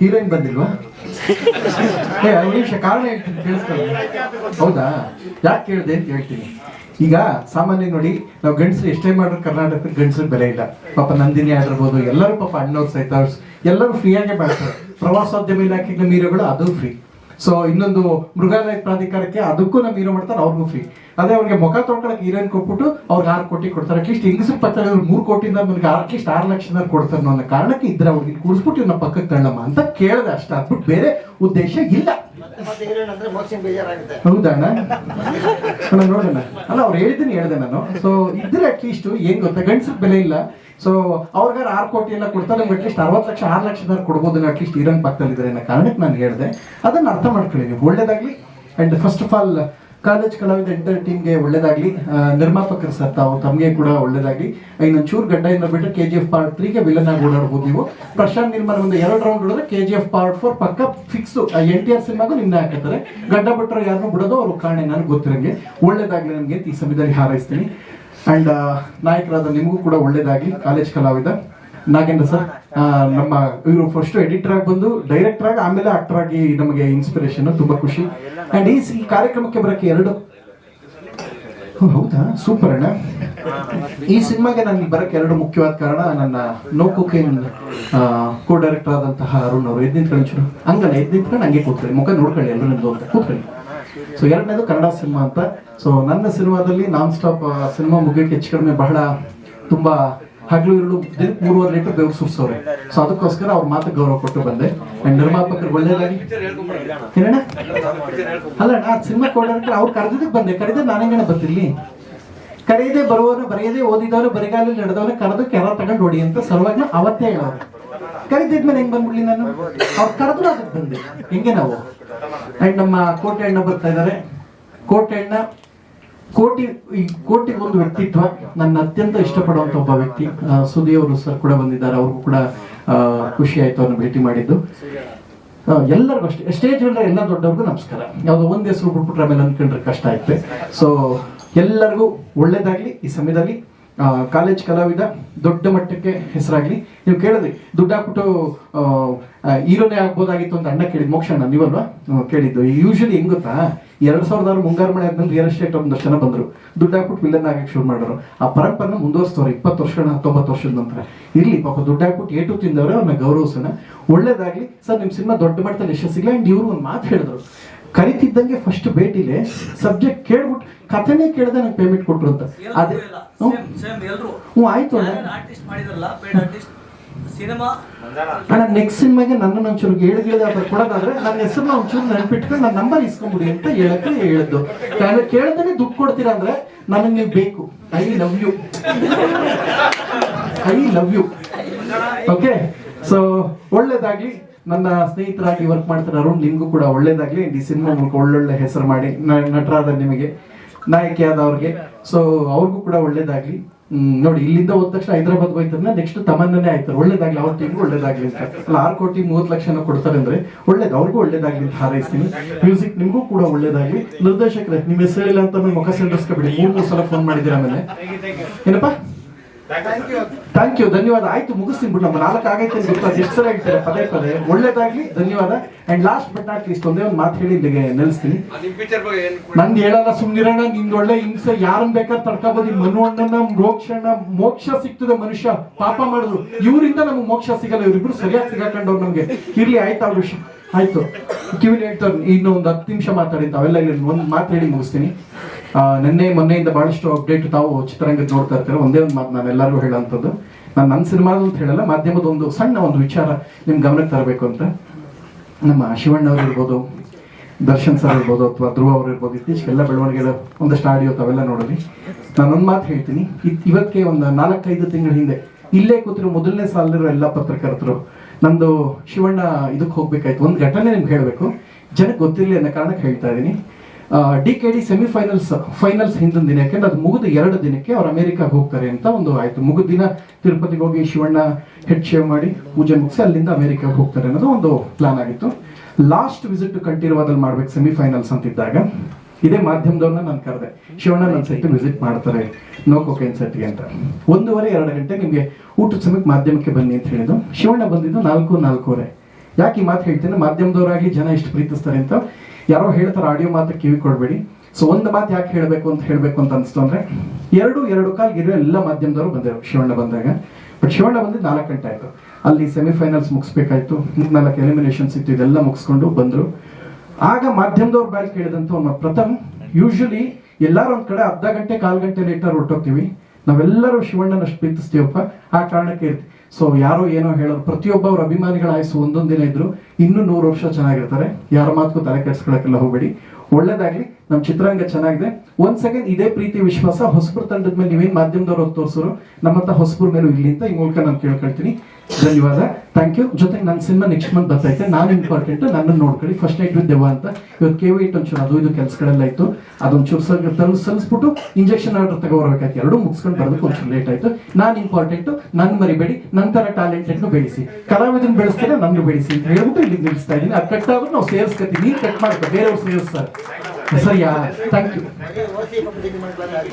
Heroine ಬಂದಿಲ್ವಾ? ಏ ಐದು ನಿಮಿಷ ಕಾರಣ ಹೇಳ್ತೀನಿ ಕೇಳಿಸ್ಕೊಳ್ಳಿ. ಹೌದಾ? ಯಾಕೆ ಕೇಳಿದೆ ಅಂತ ಹೇಳ್ತೀನಿ. ಈಗ ಸಾಮಾನ್ಯ ನೋಡಿ ನಾವು ಗಂಡಸರು ಎಷ್ಟೇ ಮಾಡಿದ್ರು ಕರ್ನಾಟಕದ ಗಂಡಸರು ಬೆಲೆ ಇಲ್ಲ. ಪಾಪ ನಂದಿನಿ ಆಗಿರ್ಬೋದು ಎಲ್ಲರೂ ಪಾಪ ಅಣ್ಣವ್ರು ಸಹಿತ ಎಲ್ಲರೂ ಫ್ರೀಯಾಗೆ ಮಾಡ್ತಾರೆ. ಪ್ರವಾಸೋದ್ಯಮ ಇಲಾಖೆಗೆ ನಮ್ಮ ಹೀರೋಗಳು ಅದು ಫ್ರೀ ಸೊ ಇನ್ನೊಂದು ಮೃಗಾಲಯ ಪ್ರಾಧಿಕಾರಕ್ಕೆ ಅದಕ್ಕೂ ನಮ್ಮ ಹೀರೋ ಮಾಡ್ತಾರೆ ಅವ್ರಿಗೂ ಫ್ರೀ ಅದೇ ಅವ್ರಿಗೆ ಮುಖ ತೊಳ್ಕೊಳಕ್ಕೆ ಹೀರೋಯಿನ್ ಕೊಟ್ಬಿಟ್ಟು ಅವ್ರಿಗೆ ಆರು ಕೋಟಿ ಕೊಡ್ತಾರೆ. ಅಟ್ಲೀಸ್ಟ್ ಹೆಂಗಸರು ಪತ್ರ ಮೂರು ಕೋಟಿಯಿಂದ ನನಗೆ ಅಟ್ಲೀಸ್ಟ್ ಆರು ಲಕ್ಷದ ಕೊಡ್ತಾರೆ ಅನ್ನೋ ಕಾರಣಕ್ಕೆ ಇದ್ರೆ ಅವ್ರಿಗೆ ಕೂಡಿಸ್ಬಿಟ್ಟು ಇವ್ನ ಪಕ್ಕಕ್ಕೆ ತಳ್ಳಮ್ಮ ಅಂತ ಕೇಳಿದೆ ಅಷ್ಟ. ಅದ್ಬಿಟ್ಟು ಬೇರೆ ಉದ್ದೇಶ ಇಲ್ಲ. ಹೌದಣ್ಣ ನೋಡೋಣ ಅಲ್ಲ ಅವ್ರು ಹೇಳಿದ್ದೀನಿ ಹೇಳ್ದೆ ನಾನು. ಸೊ ಇದ್ರೆ ಅಟ್ಲೀಸ್ಟ್ ಏನ್ ಗೊತ್ತಾ? ಗಂಡಸ್ರ ಬೆಲೆ ಇಲ್ಲ. ಸೊ ಅವ್ರಿಗಾರ ಆರು ಕೋಟಿ ಎಲ್ಲ ಕೊಡ್ತಾರೆ, ನಮ್ಗೆ ಅಟ್ಲೀಸ್ಟ್ ಅರವತ್ತು ಲಕ್ಷ, ಆರು ಲಕ್ಷದಾರು ಕೊಡ್ಬೋದು ಅಟ್ಲೀಸ್ಟ್ ಹೀರೋನ್ ಪಕ್ಕದಲ್ಲಿದ್ದಾರೆ ಅನ್ನೋ ಕಾರಣಕ್ಕೆ ನಾನು ಹೇಳಿದೆ. ಅದನ್ನ ಅರ್ಥ ಮಾಡ್ಕೊಳ್ಳಿ ನೀವು. ಒಳ್ಳೇದಾಗ್ಲಿ and first of all college ಕಲಾವಿದ ಎಂಟರ್ ಟೀಮ್ಗೆ ಒಳ್ಳೇದಾಗ್ಲಿ ನಿರ್ಮಾಪಕರು ಸರ್ ತಾವು ತಮಗೆ ಕೂಡ ಒಳ್ಳೇದಾಗಲಿ. ಇನ್ನೊಂದು ಚೂರು ಗಡ್ಡ ಇಂದ ಬಿಟ್ಟರೆ ಕೆ ಜಿ ಎಫ್ ಪಾರ್ಟ್ ತ್ರೀಗೆ ವಿಲನ್ ಆಗಿ ಓಡಾಡ್ಬೋದು ನೀವು. ಪ್ರಶಾಂತ್ ನಿರ್ಮಾಣ ಒಂದು ಎರಡು ರೌಂಡ್ ಹೊಡೆದ್ರೆ K G F part four ಪಕ್ಕ ಫಿಕ್ಸ್ ಎನ್ ಟಿ ಆರ್ ಸಿನಿಮಾಗೂ ನಿನ್ನೆ ಹಾಕತ್ತಾರೆ. ಗಡ್ಡ ಬಿಟ್ಟರೆ ಯಾರನ್ನೂ ಬಿಡೋದು ಅವ್ರು ಕಾರಣ, ನನಗೆ ಗೊತ್ತಿರಂಗೆ. ಒಳ್ಳೇದಾಗಲಿ ನನಗೆ, ಈ ಸಮಯದಲ್ಲಿ ಹಾರೈಸ್ತೀನಿ. ಅಂಡ್ ನಾಯಕರಾದ ನಿಮಗೂ ಕೂಡ ಒಳ್ಳೇದಾಗಿ ಕಾಲೇಜ್ ಕಲಾವಿದ ನಾಗೇಂದ್ರ ಸರ್ ನಮ್ಮ ಇವರು ಫಸ್ಟ್ ಎಡಿಟರ್ ಆಗಿ ಬಂದು ಡೈರೆಕ್ಟರ್ ಆಗಿ ಆಮೇಲೆ ಆಕ್ಟರ್ ಆಗಿ ನಮಗೆ ಇನ್ಸ್ಪಿರೇಷನ್ ತುಂಬಾ ಖುಷಿ. ಅಂಡ್ ಈ ಕಾರ್ಯಕ್ರಮಕ್ಕೆ ಬರಕ್ಕೆ ಎರಡು ಹೌದಾ? ಸೂಪರ್ ಅಣ್ಣ. ಈ ಸಿನಿಮಾಗೆ ನನಗೆ ಬರಕ್ಕೆ ಎರಡು ಮುಖ್ಯವಾದ ಕಾರಣ ನನ್ನ ನೋ ಕುಕಿಂಗ್ ಕೋ ಡೈರೆಕ್ಟರ್ ಆದಂತಹ ಅರುಣ್ ಅವರು. ಎದ್ ನಿಂತ್ಕೊಂಡು ಚೂರು. ಹಂಗಲ್ಲ ಎದ್ ನಿಂತ್ಕೊಂಡು ಹಂಗೆ ಕೂತ್ಕೊಳ್ಳಿ. ಮುಖ ನೋಡ್ಕೊಳ್ಳಿ ಎಲ್ಲರೂ ಅಂತ ಕೂತ್ಕೊಳ್ಳಿ. ಸೊ ಎರಡನೇದು ಕನ್ನಡ ಸಿನಿಮಾ ಅಂತ. ಸೊ ನನ್ನ ಸಿನಿಮಾದಲ್ಲಿ ನಾನ್ ಸ್ಟಾಪ್ ಸಿನಿಮಾ ಮುಗಿಯಕ್ಕೆ ಹೆಚ್ಚು ಕಡಿಮೆ ಬಹಳ ತುಂಬಾ ಹಗಲು ಇರಲು ಮೂರುವರೆ ಲೀಟರ್ ಬೆವರು ಸುರಿಸೋರೆ. ಸೊ ಅದಕ್ಕೋಸ್ಕರ ಅವ್ರ ಮಾತು ಗೌರವ ಕೊಟ್ಟು ಬಂದೆ. ನಿರ್ಮಾಪಕರು ಒಳ್ಳೇದಾಗಿ ಅಲ್ಲ, ನಾ ಸಿನಿಮಾ ಕೊಡೋದಕ್ಕೆ ಅವ್ರು ಕರೆದಿದ್ದಕ್ಕೆ ಬಂದೆ. ಕರೆದ್ರೆ ನಾನೇನ ಬರ್ತಿರ್ಲಿ ಕರೆಯದೆ ಬರುವವರು ಬರೆಯದೆ ಓದಿದವರು ಬರಿಗಾಲಲ್ಲಿ ನಡೆದವನು ಕರೆದು ಕೆರ ತಗೊಂಡು ಹೊಡಿ ಅಂತ ಸರ್ವಾಗ್ನ ಅವತ್ತೇ ಹೇಳೋರು. ಕರೆದಿದ್ಮೇಲೆ ಹೆಂಗ್ ಬಂದ್ಬಿಡ್ಲಿ ನಾನು? ಅವ್ರು ಕರೆದ್ರು ಅದಕ್ಕೆ ಬಂದೆ. ಹೆಂಗೆ ನಾವು? ಅಂಡ್ ನಮ್ಮ ಕೋಟೆ ಅಣ್ಣ ಬರ್ತಾ ಇದ್ದಾರೆ. ಕೋಟೆ ಅಣ್ಣ ಕೋಟಿ, ಈ ಕೋಟಿಗೆ ಒಂದು ವ್ಯಕ್ತಿತ್ವ. ನನ್ನ ಅತ್ಯಂತ ಇಷ್ಟಪಡುವಂತ ಒಬ್ಬ ವ್ಯಕ್ತಿ ಸುದಿ ಅವರು ಸರ್ ಕೂಡ ಬಂದಿದ್ದಾರೆ. ಅವ್ರಿಗೂ ಕೂಡ ಖುಷಿ ಆಯ್ತು ಅವ್ರನ್ನ ಭೇಟಿ ಮಾಡಿದ್ದು. ಎಲ್ಲರಿಗೂ ಅಷ್ಟೇ. ಸ್ಟೇಜ್ ಮೇಲೆ ಎಲ್ಲ ದೊಡ್ಡವ್ರಿಗೂ ನಮಸ್ಕಾರ. ಯಾವುದೋ ಒಂದ್ ಹೆಸರು ಬಿಟ್ಬಿಟ್ರೆ ಆಮೇಲೆ ಅನ್ಕೊಂಡ್ರೆ ಕಷ್ಟ ಆಯ್ತು. ಸೊ ಎಲ್ಲರಿಗೂ ಒಳ್ಳೇದಾಗ್ಲಿ, ಈ ಸಮಯದಲ್ಲಿ ಕಾಲೇಜ್ ಕಲಾವಿದ ದೊಡ್ಡ ಮಟ್ಟಕ್ಕೆ ಹೆಸರಾಗ್ಲಿ. ನೀವು ಕೇಳಿದ್ರಿ, ದುಡ್ಡು ಹಾಕ್ಬಿಟ್ಟು ಹೀರೋನೇ ಆಗ್ಬೋದಾಗಿತ್ತು ಅಂತ ಅಣ್ಣ ಕೇಳಿದ್. ಮೋಕ್ಷ ಅಣ್ಣ, ನೀವಲ್ವಾ? ಕೇಳಿದ್ದು. ಯೂಶಲಿ ಹೆಂಗ್ ಗೊತ್ತಾ? ಎರಡ್ ಸಾವಿರದ ಆರು ಮುಂಗಾರು ಮಳೆ ಆದ್ಮೇಲೆ ರಿಯಲ್ ಎಸ್ಟೇಟ್ ಒಂದಷ್ಟು ಜನ ಬಂದ್ರು. ದುಡ್ಡು ಹಾಕ್ಬಿಟ್ಟು ವಿಲನ್ ಆಗಕ್ಕೆ ಶುರು ಮಾಡೋರು ಆ ಪರಂಪರೆನ ಮುಂದುವರಿಸ್ತವ್ರು ಇಪ್ಪತ್ತು ವರ್ಷ ಹತ್ತೊಂಬತ್ತು ವರ್ಷದ ನಂತರ. ಇರ್ಲಿ, ಪಾಪ ದುಡ್ಡು ಹಾಕ್ಬಿಟ್ಟು ಏಟು ತಿಂದವ್ರೆ ಅವ್ರನ್ನ ಗೌರವಿಸೋಣ ಒಳ್ಳೇದಾಗ್ಲಿ, ಸರ್ ನಿಮ್ಮ ಸಿನಿಮಾ ದೊಡ್ಡ ಮಟ್ಟದಲ್ಲಿ ಯಶಸ್ಸಿಲ್ಲ, ಅಂಡ್ ಇವ್ರು ಒಂದು ಮಾತು ಹೇಳಿದ್ರು. ಕರಿತಿದ್ದಂಗೆ ಫಸ್ಟ್ ಭೇಟಿಲೆ ಸಬ್ಜೆಕ್ಟ್ ಕೇಳ್ಬಿಟ್ಟು ಕಥೆನೇ ಕೇಳದೆ ನಂಗೆ ಪೇಮೆಂಟ್ ಕೊಟ್ರು ಅಂತ. ಅದೇ ಹ್ಮ್. ಹ್ಞೂ ಆಯ್ತು ಅಣ್ಣ. ಆರ್ಟಿಸ್ಟ್ ಮಾಡಿದ್ರಲ್ಲ ಪೇಡ್ ಆರ್ಟಿಸ್ಟ್ ಸಿನಿಮಾ. ಅಣ್ಣ ನೆಕ್ಸ್ಟ್ ಸಿನಿಮಾಗೆ ನನ್ನ ಒಂಚೂರು ಹೇಳಿ ಹೇಳಿದ್ರೆ ಕೊಡೋದಾದ್ರೆ ನನ್ನ ಹೆಸರನ್ನ ಒಂಚೂರು ನೆನ್ಪಿಟ್ಕೊಂಡು ನನ್ನ ನಂಬರ್ ಇಸ್ಕೊಂಬಿಡಿ ಅಂತ ಹೇಳಕ್ಕೆ ಹೇಳಿದ್ದು ನಾನು ಕೇಳ್ದೇನೆ ದುಡ್ಡು ಕೊಡ್ತೀರಾ ಅಂದ್ರೆ ನನಗೆ ನೀವು ಬೇಕು. I love you I love you okay so ಒಳ್ಳೇದಾಗ್ಲಿ. ನನ್ನ ಸ್ನೇಹಿತರಾಗಿ ವರ್ಕ್ ಮಾಡ್ತಾರೆ ಅರುಣ್ ನಿಮ್ಗೂ ಕೂಡ ಒಳ್ಳೇದಾಗ್ಲಿ. ಈ ಸಿನಿಮಾ ಮೂಲಕ ಒಳ್ಳೊಳ್ಳೆ ಹೆಸರು ಮಾಡಿ ನಟರಾದ ನಿಮಗೆ ನಾಯಕಿಯಾದವ್ರಿಗೆ ಸೊ ಅವ್ರಿಗೂ ಕೂಡ ಒಳ್ಳೇದಾಗ್ಲಿ. ಹ್ಮ್, ನೋಡಿ ಇಲ್ಲಿಂದ ಹೋದ ತಕ್ಷಣ ಹೈದರಾಬಾದ್ ಹೋಯ್ತಾರ ನೆಕ್ಸ್ಟ್ ತಮನ್ನನೇ ಆಯ್ತಾರೆ ಒಳ್ಳೇದಾಗ್ಲಿ ಅವ್ರ ಟೀಮ್ಗೂ ಒಳ್ಳೇದಾಗ್ಲಿ ಅಂತ. ಅಲ್ಲ ಆರು ಕೋಟಿ ಮೂವತ್ತು ಲಕ್ಷನ ಕೊಡ್ತಾರೆ ಅಂದ್ರೆ ಒಳ್ಳೇದು ಅವ್ರಿಗೂ ಒಳ್ಳೇದಾಗ್ಲಿ ಅಂತ ಹಾರೈಸ್ತೀನಿ. ಮ್ಯೂಸಿಕ್ ನಿಮ್ಗೂ ಕೂಡ ಒಳ್ಳೇದಾಗ್ಲಿ. ನಿರ್ದೇಶಕರೇ ನಿಮ್ಮ ಹೆಸರಿಲ್ಲ ಅಂತ ಮುಖ ಮೂರ್ ಮೂರು ಸಲ ಫೋನ್ ಮಾಡಿದಿರ ಆಮೇಲೆ. ಏನಪ್ಪಾ? ಥ್ಯಾಂಕ್ ಯು ಧನ್ಯವಾದ. ಆಯ್ತು ಮುಗಿಸ್ತೀನಿ ಬಿಟ್ಟು ನಮ್ಮ ನಾಲ್ಕು ಆಗೈತೆ ಅಂತ ಗೊತ್ತಾ? ಎಷ್ಟು ಸಲ ಹೇಳ್ತಾರೆ? ಪದೇ ಪದೇ. ಒಳ್ಳೇದಾಗ್ಲಿ. ಧನ್ಯವಾದ. And last but not least ಒಂದೇ ಒಂದು ಮಾತು ಹೇಳಿ ಇಲ್ಲಿಗೆ ನಿಲ್ಲಿಸ್ತೀನಿ. ನಂದು ಹೇಳಲ್ಲ ಸುಮ್ನಿರೋಣ ನಿಂದ ಒಳ್ಳೆ ಹಿಂಸೆ ಯಾರನ್ನ ಬೇಕಾದ್ರೆ ತಡ್ಕೋಬೋದು. ಮನು ಅಣ್ಣನ ಮೋಕ್ಷನ ಮೋಕ್ಷ ಸಿಗ್ತದೆ ಮನುಷ್ಯ. ಪಾಪ ಮಾಡಿದ್ರು ಇವರಿಂದ ನಮ್ಗೆ ಮೋಕ್ಷ ಸಿಗಲ್ಲ. ಇವರಿಬ್ರು ಸರಿಯಾಗಿ ಸಿಗಾಕೊಂಡವ್ರು ನಮ್ಗೆ. ಇರ್ಲಿ ಆಯ್ತಾ ವಿಷಯ. ಆಯ್ತು. ಕಿವಿಲಿ ಹೇಳ್ತಾರೆ ಇನ್ನೊಂದು ಒಂದು ಹತ್ತು ನಿಮಿಷ ಮಾತಾಡಿ ಅವೆಲ್ಲ ಇಲ್ಲಿ ಒಂದು ಮಾತು ಹೇಳಿ ಮುಗಿಸ್ತೀನಿ. ನಿನ್ನೆ, ಮೊನ್ನೆಯಿಂದ ಬಹಳಷ್ಟು ಅಪ್ಡೇಟ್ ತಾವು ಚಿತ್ರರಂಗದ ನೋಡ್ತಾ ಇರ್ತಾರೆ. ಒಂದೇ ಒಂದು ಮಾತು ನಾನು ಹೇಳೋಂಥದ್ದು. ನಾನು ನನ್ನ ಸಿನಿಮಾ ಅಂತ ಹೇಳಲ್ಲ, ಮಾಧ್ಯಮದ ಒಂದು ಸಣ್ಣ ಒಂದು ವಿಚಾರ ನಿಮ್ ಗಮನಕ್ಕೆ ತರಬೇಕು ಅಂತ. ನಮ್ಮ ಶಿವಣ್ಣ ಅವ್ರು ಇರ್ಬೋದು, ದರ್ಶನ್ ಸರ್ ಇರ್ಬೋದು ಅಥವಾ ಧ್ರುವ ಅವ್ರು ಇರ್ಬೋದು, ಇತ್ತೀಚೆಗೆಲ್ಲ ಬೆಳವಣಿಗೆಗಳು ಒಂದಷ್ಟು ಆಡಿಯೋ ತಾವೆಲ್ಲ ನೋಡಲಿ ನಾನು ಒಂದು ಮಾತು ಹೇಳ್ತೀನಿ. ಇವತ್ತಿಗೆ ಒಂದು ನಾಲ್ಕೈದು ತಿಂಗಳ ಹಿಂದೆ ಇಲ್ಲೇ ಕೂತಿರೋ ಮೊದಲನೇ ಸಾಲಿರೋ ಎಲ್ಲ ಪತ್ರಕರ್ತರು. ನಂದು ಶಿವಣ್ಣ ಇದಕ್ಕೆ ಹೋಗ್ಬೇಕಾಯ್ತು. ಒಂದು ಘಟನೆ ನಿಮ್ಗೆ ಹೇಳಬೇಕು. ಜನಕ್ಕೆ ಗೊತ್ತಿರಲಿ ಅನ್ನೋ ಕಾರಣಕ್ಕೆ ಹೇಳ್ತಾ ಇದ್ದೀನಿ. D K D semifinals finals ಹಿಂದಿನ ದಿನಕ್ಕೆ ಅದು ಮುಗಿದ ಎರಡು ದಿನಕ್ಕೆ ಅವ್ರು ಅಮೆರಿಕಾಗೆ ಹೋಗ್ತಾರೆ ಅಂತ ಒಂದು ಆಯಿತು. ಮುಗಿದ ದಿನ ತಿರುಪತಿಗೆ ಹೋಗಿ ಶಿವಣ್ಣ ಹೆಡ್ ಶೇವ್ ಮಾಡಿ ಪೂಜೆ ಮುಗಿಸಿ ಅಲ್ಲಿಂದ ಅಮೆರಿಕಾಗೆ ಹೋಗ್ತಾರೆ ಅನ್ನೋದು ಒಂದು ಪ್ಲಾನ್ ಆಗಿತ್ತು. ಲಾಸ್ಟ್ ವಿಸಿಟ್ ಕಂಠೀರವಾದಲ್ಲಿ ಮಾಡ್ಬೇಕು ಸೆಮಿಫೈನಲ್ಸ್ ಅಂತಿದ್ದಾಗ, ಇದೇ ಮಾಧ್ಯಮದವ್ರನ್ನ ನಾನು ಕರೆದೆ. ಶಿವಣ್ಣ ನನ್ನ ಸೈಟ್ ವಿಸಿಟ್ ಮಾಡ್ತಾರೆ. ನೋ ಕೊಕೈನ್ ಸೆಟ್ಗೆ ಅಂತ. ಒಂದೂವರೆ, ಎರಡು ಗಂಟೆ ನಿಮಗೆ ಊಟದ ಸಮಯಕ್ಕೆ ಮಾಧ್ಯಮಕ್ಕೆ ಬನ್ನಿ ಅಂತ ಹೇಳಿದ್ದು. ಶಿವಣ್ಣ ಬಂದಿದ್ದು ನಾಲ್ಕು, ನಾಲ್ಕೂವರೆ. ಯಾಕೆ ಈ ಮಾತು ಹೇಳ್ತೇನೆ? ಮಾಧ್ಯಮದವರಾಗಿ ಜನ ಎಷ್ಟು ಪ್ರೀತಿಸ್ತಾರೆ ಅಂತ. ಯಾರೋ ಹೇಳ್ತಾರೆ ಆಡಿಯೋ ಮಾತ್ರ ಕಿವಿ ಕೊಡಬೇಡಿ. ಸೊ ಒಂದು ಮಾತು ಯಾಕೆ ಹೇಳಬೇಕು ಅಂತ ಹೇಳಬೇಕು ಅಂತ ಅನಿಸ್ತು ಅಂದ್ರೆ, ಎರಡು ಎರಡು ಕಾಲ್ ಇರೋ ಎಲ್ಲ ಮಾಧ್ಯಮದವರು ಬಂದರು ಶಿವಣ್ಣ ಬಂದಾಗ. ಬಟ್ ಶಿವಣ್ಣ ಬಂದಿದ್ದು ನಾಲ್ಕು ಗಂಟೆ ಆಯ್ತು. ಅಲ್ಲಿ ಸೆಮಿಫೈನಲ್ಸ್ ಮುಗಿಸ್ಬೇಕಾಯ್ತು. ನಾಲ್ಕು ಎಲಿಮಿನೇಷನ್ಸ್ ಇತ್ತು, ಇದೆಲ್ಲ ಮುಗಿಸ್ಕೊಂಡು ಬಂದ್ರು. ಆಗ ಮಾಧ್ಯಮದವ್ರ ಬ್ಯಾಲ್ ಕೇಳಿದಂತ ಒಂದು ಪ್ರಥಮ್ ಯೂಶಲಿ ಎಲ್ಲಾರು ಒಂದ್ ಕಡೆ ಅರ್ಧ ಗಂಟೆ, ಕಾಲ್ ಗಂಟೆ ಲೇಟರ್ ಹೊರಟೋಗ್ತೀವಿ. ನಾವೆಲ್ಲರೂ ಶಿವಣ್ಣನಷ್ಟು ಪ್ರೀತಿಸ್ತೀವಪ್ಪ. ಆ ಕಾರಣಕ್ಕೆ ಇರ್ತೀವಿ. ಸೊ ಯಾರು ಏನೋ ಹೇಳೋದು ಪ್ರತಿಯೊಬ್ಬ ಅವ್ರ ಅಭಿಮಾನಿಗಳ ಆಯಸ್ಸು ಒಂದೊಂದು ದಿನ ಇದ್ರು, ಇನ್ನೂ ನೂರು ವರ್ಷ ಚೆನ್ನಾಗಿರ್ತಾರೆ. ಯಾರ ಮಾತು ತಲೆ ಕೆಡ್ಸ್ಕೊಳಕ್ಕೆಲ್ಲ ಹೋಗ್ಬೇಡಿ. ಒಳ್ಳೇದಾಗ್ಲಿ, ನಮ್ ಚಿತ್ರರಂಗ ಚೆನ್ನಾಗಿದೆ. ಒಂದ್ ಸೆಕೆಂಡ್ ಇದೇ ಪ್ರೀತಿ, ವಿಶ್ವಾಸ ಹೊಸಪುರ ತಂಡದ ಮೇಲೆ ನೀವೇನ್ ಮಾಧ್ಯಮದವ್ರು ತೋರ್ಸೋರು, ನಮ್ಮಂತ ಹೊಸಬ್ರ ಮೇಲೂ ಇಲ್ಲಿ ಅಂತ ಈ ಮೂಲಕ ನಾನು ಕೇಳ್ಕೊಳ್ತೀನಿ. ಧನ್ಯವಾದ. ಥ್ಯಾಂಕ್ ಯು ಜೊತೆಗೆ ನನ್ನ ಸಿನಿಮಾ ನೆಕ್ಸ್ಟ್ ಮಂತ್ ಬರ್ತೈತೆ. ನಾನು ಇಂಪಾರ್ಟೆಂಟ್ ನನ್ನ ನೋಡ್ಕೊಳ್ಳಿ. ಫಸ್ಟ್ ನೈಟ್ ವಿತ್ ದೇವ ಅಂತ. ಇವತ್ತು ಕೆ ವಿ ಒಂಚೂರು, ಅದು ಇದು ಕೆಲಸಗಳೆಲ್ಲ ಇತ್ತು. ಅದೊಂಚೂರು ತಲು ಸಲ್ಲಿಸ್ಬಿಟ್ಟು ಇಂಜೆಕ್ಷನ್ ಆರ್ಡರ್ ತಗೋಬರ್ಬೇಕಾಯ್ತು. ಎರಡು ಮುಗಿಸ್ಕೊಂಡು ಬರೋದಕ್ಕೆ ಒಂಚೂರು ಲೇಟ್ ಆಯ್ತು. ನಾನು ಇಂಪಾರ್ಟೆಂಟ್ ನನ್ನ ಮರಿಬೇಡಿ. ನಂತರ ಟ್ಯಾಲೆಂಟ್ ಬೆಳೆಸಿ. ಕಲಾವಿದನ್ ಬೆಳೆಸ್ತಾರೆ ನನ್ನ ಬೆಳೆಸಿ ಅಂತ ಹೇಳ್ಬಿಟ್ಟು ಇಲ್ಲಿ ನಿಲ್ಲಿಸ್ತಾ ಇದ್ದೀನಿ. ಅದು ಕಟ್ ಆದ್ರೂ ನಾವು ಸೇರಿಸ್ಕೊತೀವಿ. ನೀರು ಕಟ್ ಮಾಡ್ಕೊ. ಬೇರೆಯವ್ರು ಸೇರಿಸ್ತಾರೆ. ಸರಿಯಾ ಥ್ಯಾಂಕ್ ಯು ಹಾಗೆ ಓಸಿ ಪಬ್ಲಿಕ್ ಮಾಡ್ತಾರೆ